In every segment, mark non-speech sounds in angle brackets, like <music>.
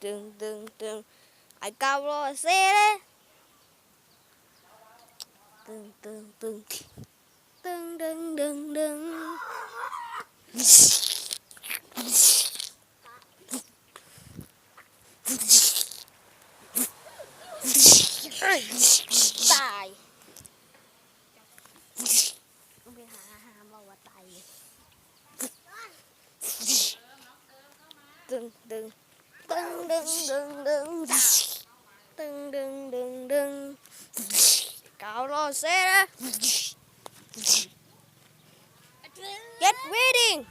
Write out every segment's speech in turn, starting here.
từng từng từng ai cao lo xe đấy. Từng từng từng từng từng từng từng tài. Không đừng đừng đừng đừng đừng đừng đừng cậu lo xe đó get reading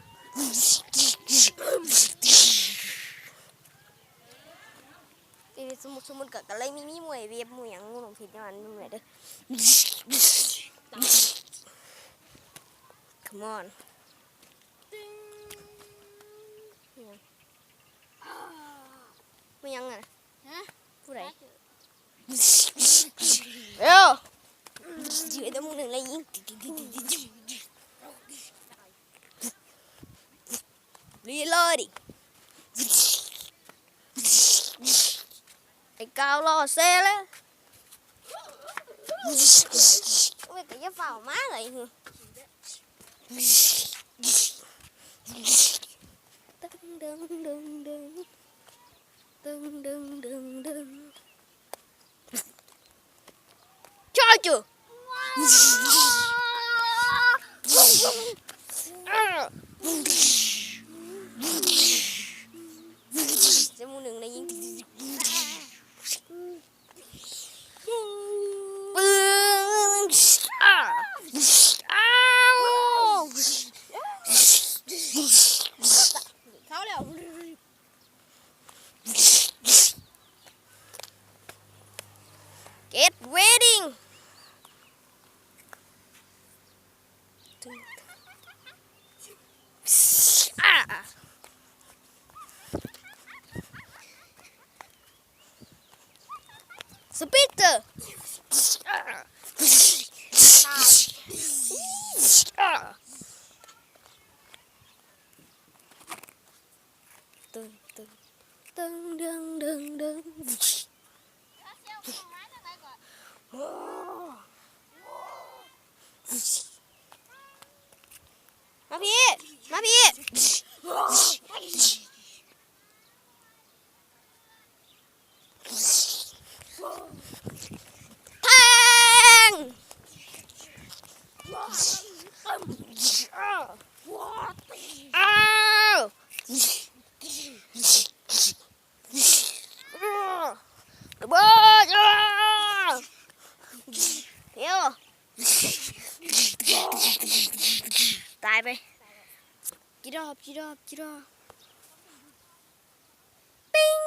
vì số một số một cả cái lấy mi mi mùi vì mùi ăn ngon thịt cho ăn lại come on yeah. มันยังอ่ะฮะผู้ใดเอ้าอยู่ตะมุงหนึ่งเลยยิงรีโหลดดิไอ้กาวรอเซ่แล้วไม่ก็จะเฝ้ามาเลยฮึ噔噔噔噔。Dun dun dun dun. Charger! <laughs> <laughs> 噔噔噔噔噔噔！马匹，马匹！ ตายไปกี่รอบกี่รอบกี่รอบปิ้ง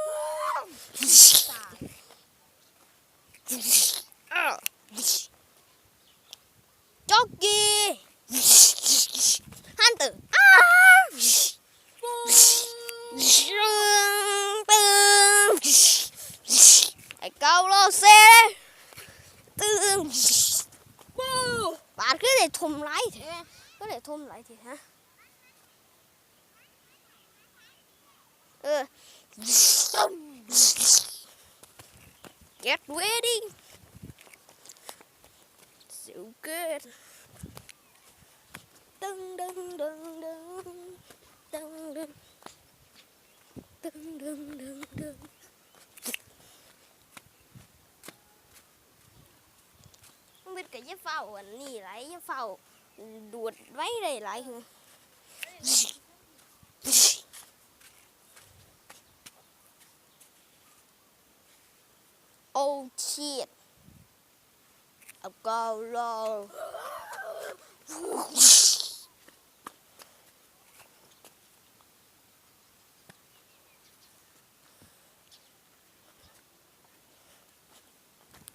จ็อกกี้ฮันเตอร์อ้าวตึงไอ้เกาโลเซ่ตึง 行，佢哋同嚟嘅，佢哋同嚟嘅嚇。Get ờ. ready. So good. Dun dun dun dun dun dun dun dun dun dun. มืดกับยี่เฝ้าอันนี้ไรยี่เฝ้าดูดไว้เลยไรคือโอ้ชีดเอาก็ลอง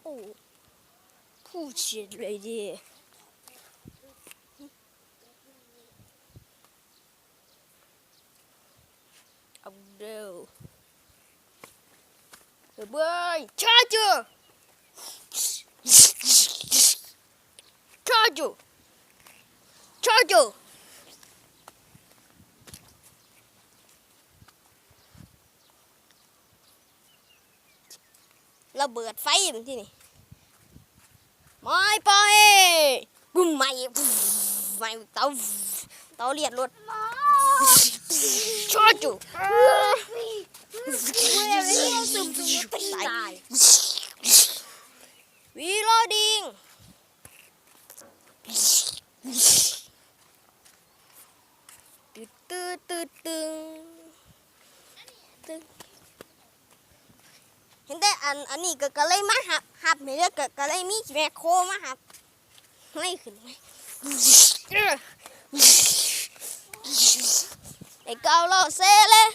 โอ้ พูดชิดเลยดิเอาเร็วเบ้ยชาจูชาจูชาจูระเบิดไฟมันที่นี่ Mày bơi Bùm mày Mày, tao Tao liệt luôn. Cho chủ. Reloading. Từ từ từ từ Từ เห็นแต่อันอันนี้ก็ก็เลยมาหับหับไม่ได้ก็ก็เลยมีแมคโครมาหับไม่ขึ้นไหมไอ้เกาเราเซ่เลย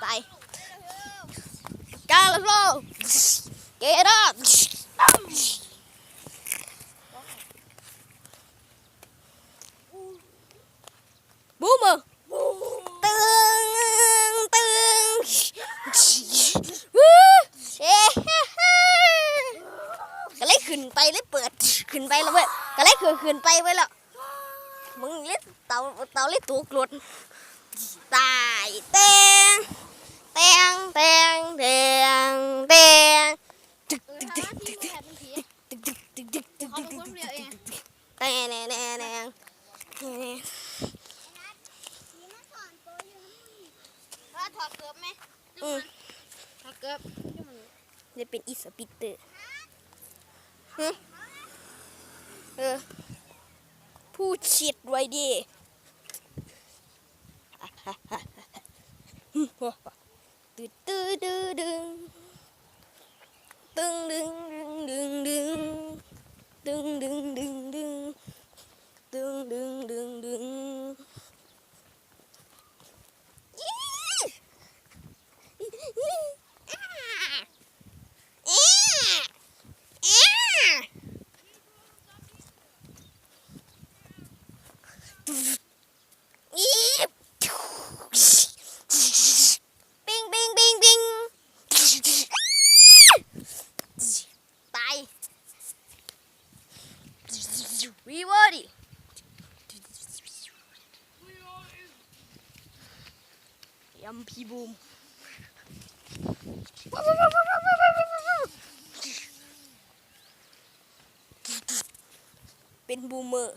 ไปกาลโลเกดอัพบูมตึงตึงเอ๊ะก็เลยขึ้ นไปเลยเปิดขึ้นไปแล้วเว้ยก็เลยขึ้นขึ้นไปไว้แล้วมึงเล่นเตาเตาเล่นตัวกรดตายเต้งแตงแตงแตงแตงตึกตึกตึกตึกตึกตึกตึกตึกตึกตึกตึกตึกตึกตึกแตงแตงแตงแตงว่าถอดเกือบไหมอืมถอดเกือบจะเป็นอีสปิเตอร์ฮะ เออพูดชิดไว้ดีตึ๊ดตึ๊ดดึงตึงดึงดึงดึงดึงดึงดึงดึงดึงดึงดึงดึงปิงปิงปิงปิงตายวีเวอร์ดิยำ พีบูมเป็นบูมเมอร์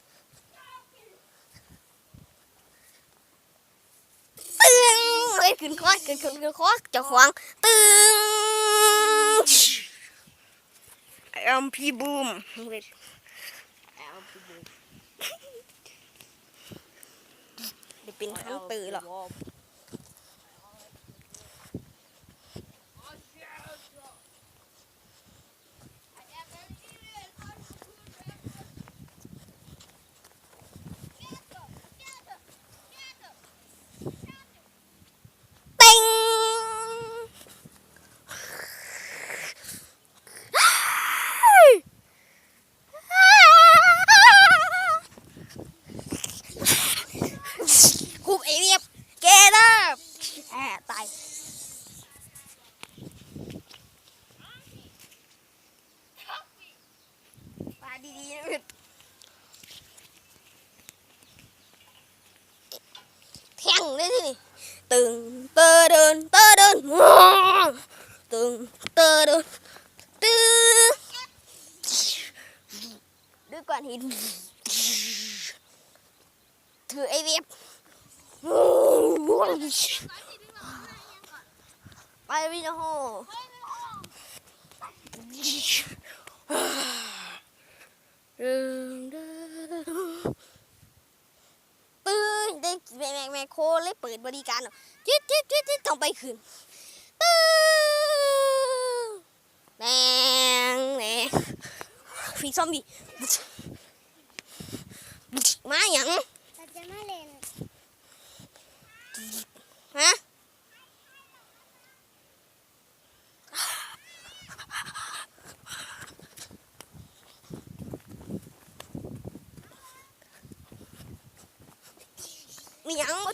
ขึ้นขึ้นขึ้นขึ้นควักเจะขวางตึงไอมพีบูมเออมพีบูมเดี๋ยวเป็นฮันเตือหรอ thằng đấy thế từng tơ đơn tơ đơn. Từng tơ đơn. Tư đứa con hình thử AVF bay video hồ ตอเดินตึงเตอเดินตึงด้วยก้อนหินถือไอเวฟไปวินาโฮปืนได้แม่แม่แม่โคเลยเปิดบริการจิ๊ดจิ๊ดจิ๊ดจิ๊ดต้องไปคืนปืนแดงแดงฟีซอมบี้มาอย่างจะมาเล่นฮะมีหยังบ่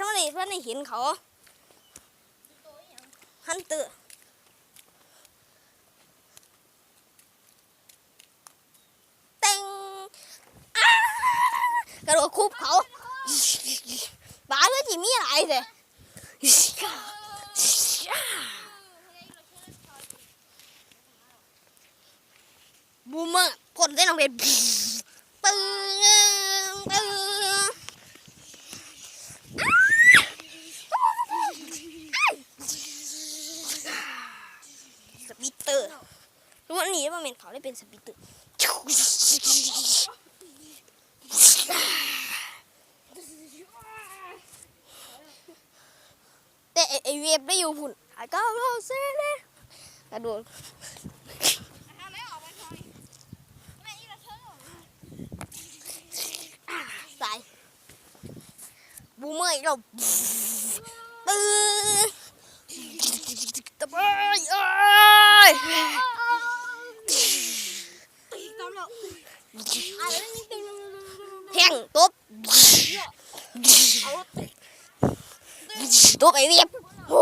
ท่านนี่เวทเท่านี้เพื่อนนี่เห็นเขาฮันเตอร์เต็งอ้ากระโดดคุบเขาบ้าเลยจีมีอะไรเลยบูมเมอร์พ่นได้ลงเป็นปึ้งปึ้งสปิตเตอร์ รู้ว่านี่ว่าเมนเขาได้เป็นสปิตเตอร์แต่ไอ้ไอเวฟได้อยู่พุ่นไอ้ก้าวเราเซ่เลยกระโดดทำไม่ออกไปทอยแม่อีเราเชิญตายบูมเมอร์อีกแล้วปื้อตะเบยเอ้ย แล้วอะไรนี่ตึงแทงตบเอาเตะตบไอ้เวียบโอ้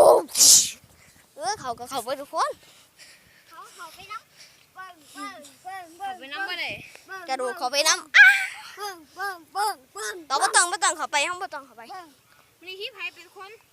เออเขาก็เขาไปทุกคนเขาเขาไปน้ำเบิ้งเบิ้งเบิ้งเบิ้งไปน้ำมาเลยกระโดดเขาไปน้เบิ้งเบิ้งเบิ้งเบิ้งำต่อมาต้องมาต้องเขาไปห้องมาต้องเขาไปมีที่ไผเป็นคนเ